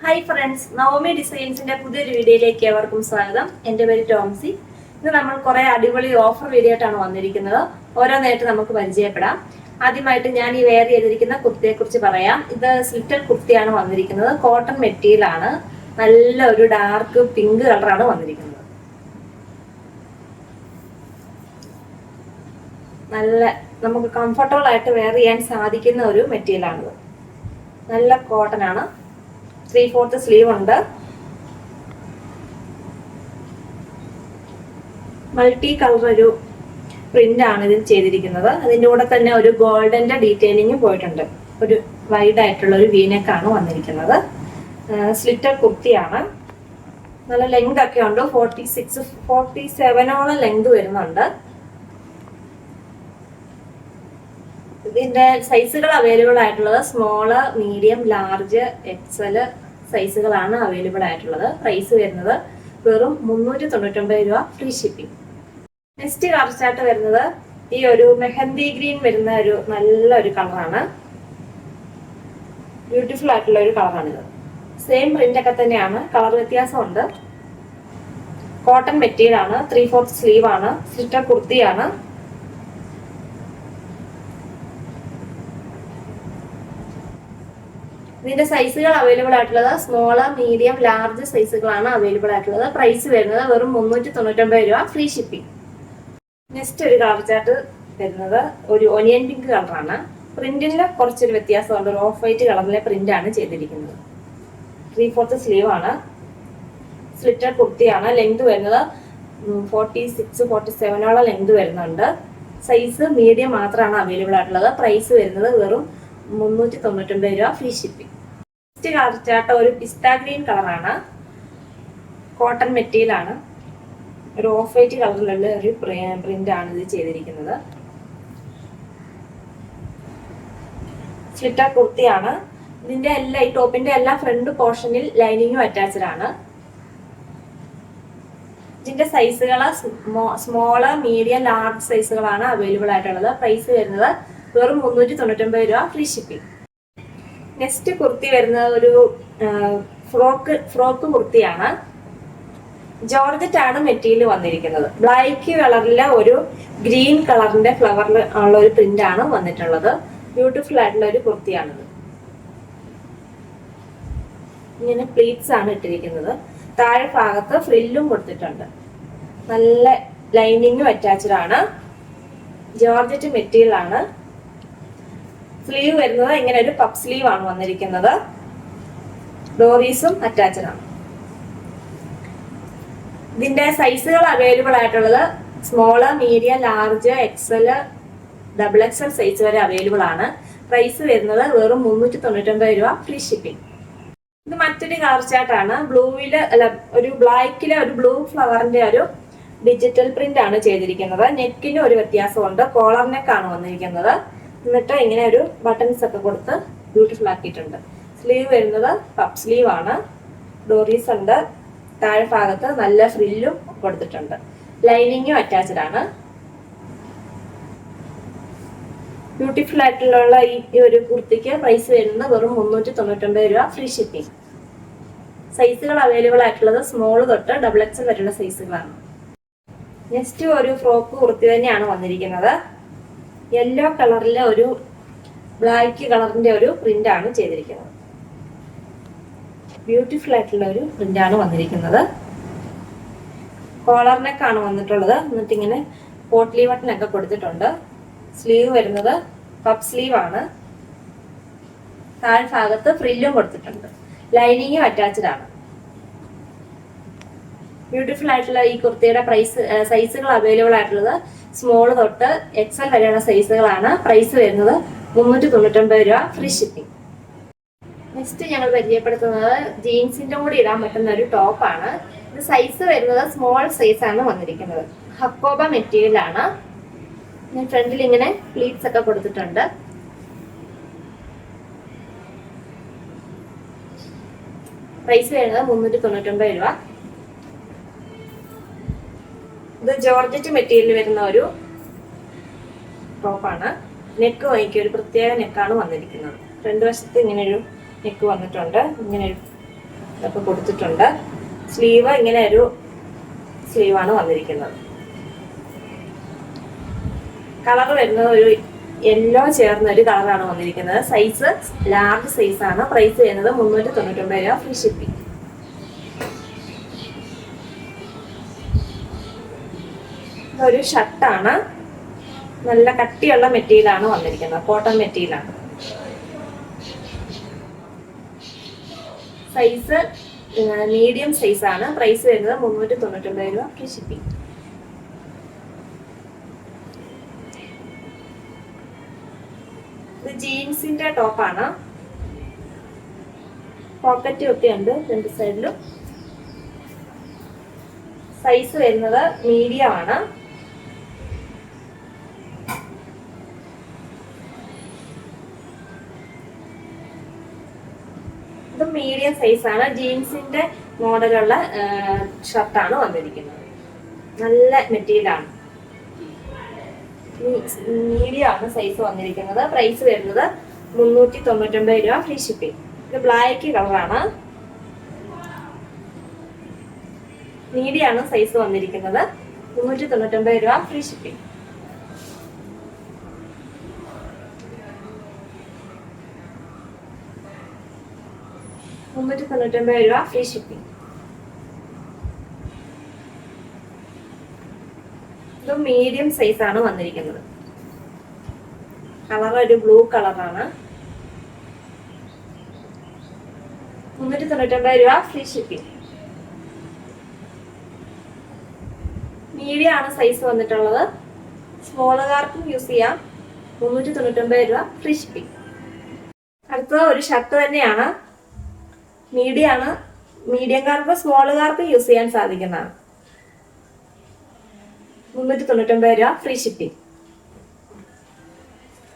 Hi friends Naomi ഡിസൈൻസിന്റെ പുതിയൊരു വീഡിയോയിലേക്ക് ഏവർക്കും സ്വാഗതം. എന്റെ പേര് ടോംസി. ഇന്ന് നമ്മൾ കുറെ അടിപൊളി ഓഫർ വീഡിയോ ആയിട്ടാണ് വന്നിരിക്കുന്നത്. ഓരോന്നായിട്ട് നമുക്ക് പരിചയപ്പെടാം. ആദ്യമായിട്ട് ഞാൻ ഈ വെയർ ചെയ്തിരിക്കുന്ന കുർത്തിയെ കുറിച്ച് പറയാം. ഇത് സ്ലിറ്റഡ് കുർത്തിയാണ് വന്നിരിക്കുന്നത്. കോട്ടൺ മെറ്റീരിയൽ ആണ്. നല്ല ഒരു ഡാർക്ക് പിങ്ക് കളറാണ് വന്നിരിക്കുന്നത്. നല്ല നമുക്ക് കംഫർട്ടബിൾ ആയിട്ട് വെയർ ചെയ്യാൻ സാധിക്കുന്ന ഒരു മെറ്റീരിയൽ ആണിത് നല്ല കോട്ടൺ ആണ്. ത്രീ ഫോർത്ത് സ്ലീവ് ഉണ്ട്. മൾട്ടി കളർ ഒരു പ്രിന്റ് ആണ് ഇതിൽ ചെയ്തിരിക്കുന്നത്. അതിന്റെ കൂടെ തന്നെ ഒരു ഗോൾഡന്റെ ഡീറ്റെയിലിംഗ് പോയിട്ടുണ്ട്. ഒരു വൈഡ് ആയിട്ടുള്ള ഒരു വീനക്കാണ് വന്നിരിക്കുന്നത്. സ്ലിറ്റർ കുർത്തിയാണ്. നല്ല ലെങ്ത് ഒക്കെ ഉണ്ട്. ഫോർട്ടി സിക്സ് ഫോർട്ടി സെവനോളം ലെങ്ത് വരുന്നുണ്ട്. ഇതിന്റെ സൈസുകൾ അവൈലബിൾ ആയിട്ടുള്ളത് സ്മോൾ മീഡിയം ലാർജ് എക്സൽ സൈസുകളാണ് അവൈലബിൾ ആയിട്ടുള്ളത്. പ്രൈസ് വരുന്നത് വെറും മുന്നൂറ്റി തൊണ്ണൂറ്റൊമ്പത് രൂപ free shipping next colour chart വരുന്നത് ഈ ഒരു മെഹന്തി ഗ്രീൻ വരുന്ന ഒരു നല്ലൊരു കളറാണ് ബ്യൂട്ടിഫുൾ ആയിട്ടുള്ള ഒരു കളറാണിത് സെയിം പ്രിന്റ് ഒക്കെ തന്നെയാണ്. കളർ വ്യത്യാസമുണ്ട്. കോട്ടൺ മെറ്റീരിയൽ ആണ്. ത്രീ ഫോർത്ത് സ്ലീവ് ആണ് സ്ലിറ്റർ കുർത്തിയാണ് ഇതിന്റെ സൈസുകൾ അവൈലബിൾ ആയിട്ടുള്ളത് സ്മോൾ മീഡിയം ലാർജ് സൈസുകളാണ് അവൈലബിൾ ആയിട്ടുള്ളത്. പ്രൈസ് വരുന്നത് വെറും മുന്നൂറ്റി തൊണ്ണൂറ്റൊമ്പത് രൂപ ഫ്രീ ഷിപ്പിംഗ്. നെക്സ്റ്റ് ഒരു കളർ ചാർട്ട് വരുന്നത് ഒരു ഒനിയൻ പിങ്ക് കളറാണ്. പ്രിന്റിൽ കുറച്ചൊരു വ്യത്യാസമുണ്ട്. ഒരു ഓഫ് വൈറ്റ് കളറിലെ പ്രിന്റ് ആണ് ചെയ്തിരിക്കുന്നത്. ത്രീ ഫോർത്ത് സ്ലീവ് ആണ്. സ്ലിറ്റഡ് കുർത്തിയാണ്. ലെങ്ത് വരുന്നത് ഫോർട്ടി സിക്സ് ഫോർട്ടി സെവനോളം ലെങ്ത് വരുന്നുണ്ട്. സൈസ് മീഡിയം മാത്രമാണ് അവൈലബിൾ ആയിട്ടുള്ളത്. പ്രൈസ് വരുന്നത് വെറും മുന്നൂറ്റി തൊണ്ണൂറ്റൊമ്പത് രൂപ free shipping. Next colour chart ഒരു പിസ്ത ഗ്രീൻ കളറാണ്. കോട്ടൺ മെറ്റീരിയൽ ആണ് ഒരു ഓഫ് വൈറ്റ് കളറിലുള്ള ഒരു പ്രിന്റ് ആണ് ഇത് ചെയ്തിരിക്കുന്നത്. സ്ലിറ്റർ കുർത്തിയാണ്. ഇതിന്റെ എല്ലാ ഈ ടോപ്പിന്റെ എല്ലാ ഫ്രണ്ട് പോർഷനിൽ ലൈനിങ്ങും അറ്റാച്ച്ഡ് ആണ്. ഇതിന്റെ സൈസുകൾ സ്മോൾ മീഡിയം ലാർജ് സൈസുകളാണ് അവൈലബിൾ ആയിട്ടുള്ളത്. പ്രൈസ് വരുന്നത് വെറും മുന്നൂറ്റി തൊണ്ണൂറ്റൊമ്പത് രൂപ ഫ്രീ ഷിപ്പിംഗ്. നെക്സ്റ്റ് കുർത്തി വരുന്നത് ഒരു ഫ്രോക്ക് ഫ്രോക്ക് കുർത്തിയാണ്. ജോർജറ്റ് ആണ് മെറ്റീരിയൽ വന്നിരിക്കുന്നത്. ബ്ലാക്ക് കളറിലെ ഒരു ഗ്രീൻ കളറിന്റെ ഫ്ലവറിൽ ഉള്ള ഒരു പ്രിന്റ് ആണ് വന്നിട്ടുള്ളത്. ബ്യൂട്ടിഫുൾ ആയിട്ടുള്ള ഒരു കുർത്തിയാണിത്. ഇങ്ങനെ പ്ലീറ്റ്സ് ആണ് ഇട്ടിരിക്കുന്നത്. താഴെ ഭാഗത്ത് ഫ്രില്ലും കൊടുത്തിട്ടുണ്ട്. നല്ല ലൈനിങ്ങും അറ്റാച്ച്ഡ് ആണ്. ജോർജറ്റ് മെറ്റീരിയൽ ആണ്. സ്ലീവ് വരുന്നത് ഇങ്ങനെ ഒരു പപ്പ് സ്ലീവ് ആണ് വന്നിരിക്കുന്നത്. ഡോറീസും അറ്റാച്ച്ഡ് ആണ്. ഇതിന്റെ സൈസുകൾ അവൈലബിൾ ആയിട്ടുള്ളത് small medium large XL double XL size വരെ അവൈലബിൾ ആണ്. പ്രൈസ് വരുന്നത് വെറും മുന്നൂറ്റി തൊണ്ണൂറ്റൊമ്പത് രൂപ ഫ്രീ ഷിപ്പിംഗ് ഇത് മറ്റൊരു കളർ ചാർട്ടാണ് ബ്ലൂവിൽ അല്ല ഒരു ബ്ലാക്കിലെ ഒരു ബ്ലൂ ഫ്ലവറിന്റെ ഒരു ഡിജിറ്റൽ പ്രിന്റ് ആണ് ചെയ്തിരിക്കുന്നത്. നെക്കിന് ഒരു വ്യത്യാസമുണ്ട്. കോളർ നെക്കാണ് വന്നിരിക്കുന്നത്. എന്നിട്ട് ഇങ്ങനെ ഒരു ബട്ടൺസ് ഒക്കെ കൊടുത്ത് ബ്യൂട്ടിഫുൾ ആക്കിയിട്ടുണ്ട്. സ്ലീവ് വരുന്നത് പപ്പ് സ്ലീവ് ആണ്. ഡോറീസ് ഉണ്ട്. താഴെ ഭാഗത്ത് നല്ല ഫ്രില്ലും കൊടുത്തിട്ടുണ്ട്. ലൈനിങ്ങും അറ്റാച്ച്ഡ് ആണ്. ബ്യൂട്ടിഫുൾ ആയിട്ടുള്ള ഈ ഒരു കുർത്തിക്ക് പ്രൈസ് വരുന്നത് വെറും മുന്നൂറ്റി തൊണ്ണൂറ്റൊമ്പത് രൂപ ഫ്രീ ഷിപ്പിംഗ് സൈസുകൾ അവൈലബിൾ ആയിട്ടുള്ളത് സ്മോൾ തൊട്ട് ഡബിൾ എക്സ് വരെയുള്ള സൈസുകളാണ് നെക്സ്റ്റ് ഒരു ഫ്രോക്ക് കുർത്തി തന്നെയാണ് വന്നിരിക്കുന്നത്. യെല്ലോ കളറിലെ ഒരു ബ്ലാക്ക് കളറിന്റെ ഒരു പ്രിന്റ് ആണ് ചെയ്തിരിക്കുന്നത്. ബ്യൂട്ടിഫുൾ ആയിട്ടുള്ള ഒരു പ്രിന്റ് ആണ് വന്നിരിക്കുന്നത്. കോളർ നെക്കാണ് വന്നിട്ടുള്ളത്. എന്നിട്ട് ഇങ്ങനെ പോട്ട്ലി ബട്ടനൊക്കെ കൊടുത്തിട്ടുണ്ട്. സ്ലീവ് വരുന്നത് പപ്പ് സ്ലീവ് ആണ്. താഴ്ഭാഗത്ത് ഫ്രില്ലും കൊടുത്തിട്ടുണ്ട്. ലൈനിങ്ങും അറ്റാച്ച്ഡ് ആണ്. ബ്യൂട്ടിഫുൾ ആയിട്ടുള്ള ഈ കുർത്തിയുടെ പ്രൈസ് സൈസുകൾ അവൈലബിൾ ആയിട്ടുള്ളത് സ്മോൾ തൊട്ട് എക്സൽ വരെയുള്ള സൈസുകളാണ് പ്രൈസ് വരുന്നത്. മുന്നൂറ്റി തൊണ്ണൂറ്റൊമ്പത് രൂപ ഫ്രീ ഷിപ്പിംഗ് നെക്സ്റ്റ് ഞങ്ങൾ പരിചയപ്പെടുത്തുന്നത് ജീൻസിന്റെ കൂടെ ഇടാൻ പറ്റുന്ന ഒരു ടോപ്പാണ് ഇത് സൈസ് വരുന്നത് സ്മോൾ സൈസ് ആണ് വന്നിരിക്കുന്നത്. ഹക്കോബ മെറ്റീരിയൽ ആണ്. ഞാൻ ഫ്രണ്ടിൽ ഇങ്ങനെ പ്ലീറ്റ്സ് ഒക്കെ കൊടുത്തിട്ടുണ്ട്. പ്രൈസ് വരുന്നത് മുന്നൂറ്റി തൊണ്ണൂറ്റൊമ്പത് രൂപ. ഇത് ജോർജറ്റ് മെറ്റീരിയൽ വരുന്ന ഒരു ടോപ്പാണ്. നെക്ക് വാങ്ങിക്ക ഒരു പ്രത്യേക നെക്കാണ് വന്നിരിക്കുന്നത്. രണ്ട് വശത്ത് ഇങ്ങനെ ഒരു നെക്ക് വന്നിട്ടുണ്ട്. ഇങ്ങനെ ഒരു ഇതൊക്കെ കൊടുത്തിട്ടുണ്ട്. സ്ലീവ് ഇങ്ങനെ ഒരു സ്ലീവാണ് വന്നിരിക്കുന്നത്. കളർ വരുന്നത് ഒരു യെല്ലോ ചേർന്ന ഒരു കളറാണ് വന്നിരിക്കുന്നത്. സൈസ് ലാർജ് സൈസ് ആണ്. പ്രൈസ് വരുന്നത് മുന്നൂറ്റി തൊണ്ണൂറ്റൊമ്പത് രൂപ ഫ്രീ ഷിപ്പിംഗ് ഒരു ഷർട്ടാണ്. നല്ല കട്ടിയുള്ള മെറ്റീരിയലാണ് വന്നിരിക്കുന്നത്. കോട്ടൺ മെറ്റീരിയലാണ്. സൈസ് മീഡിയം സൈസ് ആണ്. പ്രൈസ് വരുന്നത് മുന്നൂറ്റി തൊണ്ണൂറ്റൊമ്പത് രൂപ ഫ്രീ ഷിപ്പിംഗ് ഇത് ജീൻസിന്റെ ടോപ്പാണ് പോക്കറ്റ് ഒക്കെ ഉണ്ട് രണ്ട് സൈഡിലും സൈസ് വരുന്നത് മീഡിയം ആണ്. ഇത് മീഡിയം സൈസ് ആണ്. ജീൻസിന്റെ മോഡലുള്ള ഷർട്ടാണ് വന്നിരിക്കുന്നത്. നല്ല മെറ്റീരിയലാണ് മീഡിയം ആണ് സൈസ് വന്നിരിക്കുന്നത്. പ്രൈസ് വരുന്നത് മുന്നൂറ്റി തൊണ്ണൂറ്റൊമ്പത് രൂപ ഫ്രീ ഷിപ്പിംഗ് ഇത് ബ്ലാക്ക് കളറാണ് മീഡിയം സൈസ് വന്നിരിക്കുന്നത്. മുന്നൂറ്റി തൊണ്ണൂറ്റൊമ്പത് രൂപ ഫ്രീ ഷിപ്പിംഗ് മുന്നൂറ്റി തൊണ്ണൂറ്റൊമ്പത് രൂപ ഫ്രീ ഷിപ്പിംഗ് ഇത് മീഡിയം സൈസ് ആണ് വന്നിരിക്കുന്നത്. കളർ ഒരു ബ്ലൂ കളറാണ് മുന്നൂറ്റി തൊണ്ണൂറ്റൊമ്പത് രൂപ ഫ്രീ ഷിപ്പിംഗ് മീഡിയം ആണ് സൈസ് വന്നിട്ടുള്ളത്. സ്മോളുകാർക്കും യൂസ് ചെയ്യാം. മുന്നൂറ്റി തൊണ്ണൂറ്റൊമ്പത് രൂപ ഫ്രീ ഷിപ്പിംഗ് അടുത്തത് ഒരു ഷർട്ട് തന്നെയാണ്. മീഡിയം ആണ് മീഡിയംകാർക്ക് സ്മോളുകാർക്ക് യൂസ് ചെയ്യാൻ സാധിക്കുന്നതാണ്. മുന്നൂറ്റി തൊണ്ണൂറ്റൊമ്പത് രൂപ ഫ്രീ ഷിപ്പിംഗ്.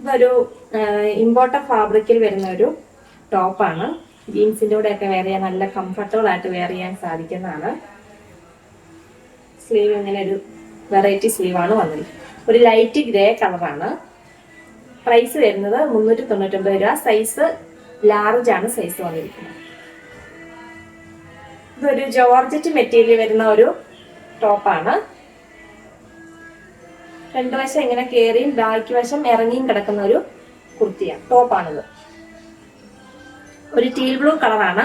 ഇതൊരു ഇമ്പോർട്ടഡ് ഫാബ്രിക്കിൽ വരുന്ന ഒരു ടോപ്പാണ്. ജീൻസിന്റെ കൂടെ ഒക്കെ വെയർ ചെയ്യാൻ നല്ല കംഫർട്ടബിൾ ആയിട്ട് വെയർ ചെയ്യാൻ സാധിക്കുന്നതാണ്. സ്ലീവ് ഇങ്ങനെ ഒരു വെറൈറ്റി സ്ലീവാണ് വന്നിരിക്കുന്നത്. ഒരു ലൈറ്റ് ഗ്രേ കളറാണ് പ്രൈസ് വരുന്നത് മുന്നൂറ്റി തൊണ്ണൂറ്റൊമ്പത് രൂപ. സൈസ് ലാർജ് ആണ് സൈസ് വന്നിരിക്കുന്നത്. ഇതൊരു ജോർജറ്റ് മെറ്റീരിയൽ വരുന്ന ഒരു ടോപ്പാണ് രണ്ട് വശം ഇങ്ങനെ കയറിയും ബാക്കി വശം ഇറങ്ങിയും കിടക്കുന്ന ഒരു കുർത്തിയാണ് ടോപ്പാണിത് ഒരു ടീൽ ബ്ലൂ കളറാണ്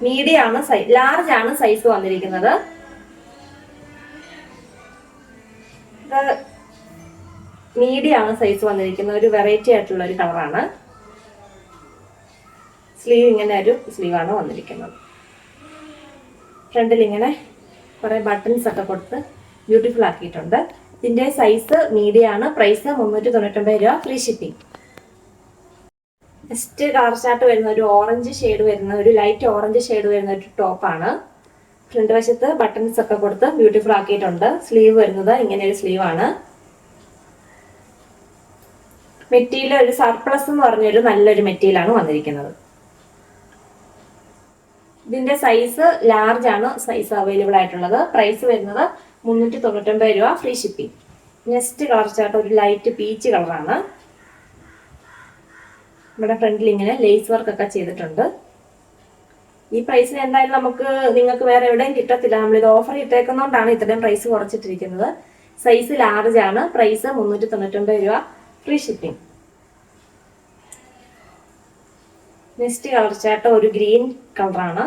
മീഡിയം ആണ് സൈസ് ലാർജ് ആണ് സൈസ് വന്നിരിക്കുന്നത്. മീഡിയം ആണ് സൈസ് വന്നിരിക്കുന്ന ഒരു വെറൈറ്റി ആയിട്ടുള്ള ഒരു കളറാണ് സ്ലീവ് ഇങ്ങനെ ഒരു സ്ലീവാണ് വന്നിരിക്കുന്നത്. ഫ്രണ്ടിൽ ഇങ്ങനെ കുറേ ബട്ടൺസ് ഒക്കെ കൊടുത്ത് ബ്യൂട്ടിഫുൾ ആക്കിയിട്ടുണ്ട്. ഇതിന്റെ സൈസ് മീഡിയം ആണ് പ്രൈസ് മുന്നൂറ്റി തൊണ്ണൂറ്റൊമ്പത് രൂപ free shipping next colour chart വരുന്ന ഒരു ഓറഞ്ച് ഷെയ്ഡ് വരുന്ന ഒരു ലൈറ്റ് ഓറഞ്ച് ഷെയ്ഡ് വരുന്ന ഒരു ടോപ്പാണ് ഫ്രണ്ട് വശത്ത് ബട്ടൺസ് ഒക്കെ കൊടുത്ത് ബ്യൂട്ടിഫുൾ ആക്കിയിട്ടുണ്ട്. സ്ലീവ് വരുന്നത് ഇങ്ങനെ ഒരു സ്ലീവ് ആണ്. മെറ്റീരിയൽ ഒരു സർപ്ലസ് എന്ന് പറഞ്ഞൊരു നല്ലൊരു മെറ്റീരിയലാണ് വന്നിരിക്കുന്നത്. ഇതിന്റെ സൈസ് ലാർജ് ആണ് സൈസ് അവൈലബിൾ ആയിട്ടുള്ളത്. പ്രൈസ് വരുന്നത് മുന്നൂറ്റി തൊണ്ണൂറ്റൊമ്പത് രൂപ free shipping next colour chart ഒരു ലൈറ്റ് പീച്ച് കളറാണ് നമ്മുടെ ഫ്രണ്ടിൽ ഇങ്ങനെ ലേസ് വർക്ക് ഒക്കെ ചെയ്തിട്ടുണ്ട്. ഈ പ്രൈസിന് എന്തായാലും നമുക്ക് നിങ്ങൾക്ക് വേറെ എവിടെയും കിട്ടത്തില്ല. നമ്മളിത് ഓഫർ ഇട്ടേക്കുന്നതുകൊണ്ടാണ് ഇത്രയും പ്രൈസ് കുറച്ചിട്ടിരിക്കുന്നത്. സൈസ് ലാർജ് ആണ്. പ്രൈസ് മുന്നൂറ്റി തൊണ്ണൂറ്റൊമ്പത് രൂപ free shipping next colour chart ഒരു ഗ്രീൻ കളറാണ്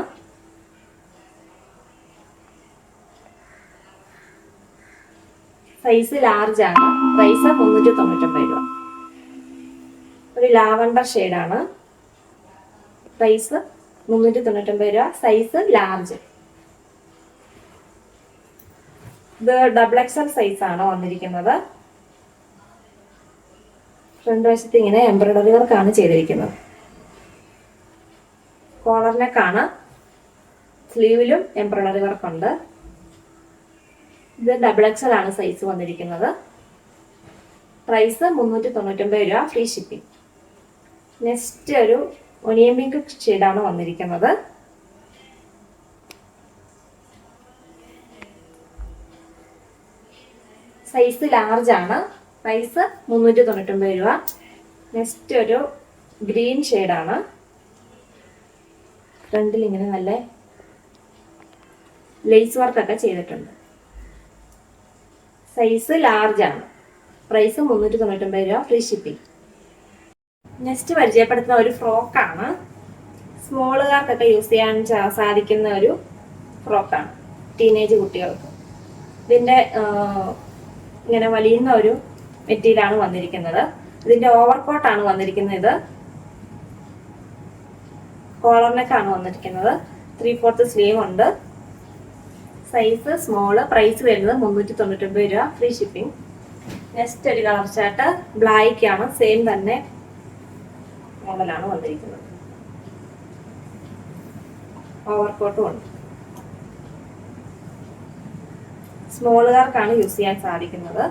സൈസ് ലാർജ് ആണ്. പ്രൈസ് മുന്നൂറ്റി തൊണ്ണൂറ്റൊമ്പത് രൂപ. ഒരു ലാവണ്ടർ ഷെയ്ഡാണ് പ്രൈസ് മുന്നൂറ്റി തൊണ്ണൂറ്റൊമ്പത് രൂപ. സൈസ് ലാർജ് ഇത് ഡബിൾ എക്സൽ സൈസ് ആണ് വന്നിരിക്കുന്നത്. ഫ്രണ്ട് വശത്ത് ഇങ്ങനെ എംബ്രോയിഡറി വർക്കാണ് ചെയ്തിരിക്കുന്നത്. കോളർ നെക്കാണ് സ്ലീവിലും എംബ്രോയിഡറി വർക്ക് ഉണ്ട്. ഇത് ഡബിൾ എക്സൽ ആണ് സൈസ് വന്നിരിക്കുന്നത്. പ്രൈസ് മുന്നൂറ്റി തൊണ്ണൂറ്റൊമ്പത് രൂപ ഫ്രീ ഷിപ്പിംഗ് നെക്സ്റ്റ് ഒരു ഒനിയൻ പിങ്ക് ഷെയ്ഡാണ് വന്നിരിക്കുന്നത്. സൈസ് ലാർജ് ആണ്. പ്രൈസ് മുന്നൂറ്റി തൊണ്ണൂറ്റൊമ്പത് രൂപ. നെക്സ്റ്റ് ഒരു ഗ്രീൻ ഷെയ്ഡാണ് ഫ്രണ്ടിൽ ഇങ്ങനെ നല്ല ലേസ് വർക്കൊക്കെ ചെയ്തിട്ടുണ്ട്. സൈസ് ലാർജ് ആണ്. പ്രൈസ് മുന്നൂറ്റി തൊണ്ണൂറ്റൊമ്പത് രൂപ ഫ്രീ ഷിപ്പിംഗ് നെക്സ്റ്റ് പരിചയപ്പെടുത്തുന്ന ഒരു ഫ്രോക്കാണ് സ്മോളുകാർക്കൊക്കെ യൂസ് ചെയ്യാൻ സാധിക്കുന്ന ഒരു ഫ്രോക്കാണ് ടീനേജ് കുട്ടികൾക്ക്. ഇതിന്റെ ഇങ്ങനെ വലിയുന്ന ഒരു മെറ്റീരിയലാണ് വന്നിരിക്കുന്നത്. ഇതിന്റെ ഓവർ കോട്ടാണ് വന്നിരിക്കുന്നത്. കോളർ നെക്കാണ് വന്നിരിക്കുന്നത്. ത്രീ ഫോർത്ത് സ്ലീവ് ഉണ്ട്. സൈസ് സ്മോൾ പ്രൈസ് വരുന്നത് മുന്നൂറ്റി തൊണ്ണൂറ്റൊമ്പത് രൂപ ഫ്രീ ഷിപ്പിംഗ് നെക്സ്റ്റ് ഒരു കളർ ചാർട്ട് ബ്ലാക്ക് ആണ് സെയിം തന്നെ മോഡലാണ് വന്നിരിക്കുന്നത്. ഓവർ കോട്ടും ഉണ്ട്. സ്മോളുകാർക്കാണ് യൂസ് ചെയ്യാൻ സാധിക്കുന്നത്.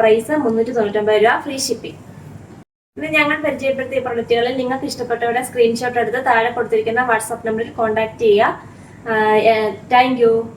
പ്രൈസ് മുന്നൂറ്റി തൊണ്ണൂറ്റൊമ്പത് രൂപ ഫ്രീ ഷിപ്പിംഗ് ഇന്ന് ഞങ്ങൾ പരിചയപ്പെടുത്തിയ പ്രൊഡക്റ്റുകളിൽ നിങ്ങൾക്ക് ഇഷ്ടപ്പെട്ടവരുടെ സ്ക്രീൻഷോട്ട് എടുത്ത് താഴെ കൊടുത്തിരിക്കുന്ന വാട്സാപ്പ് നമ്പറിൽ കോൺടാക്ട് ചെയ്യുക. uh, yeah, thank you.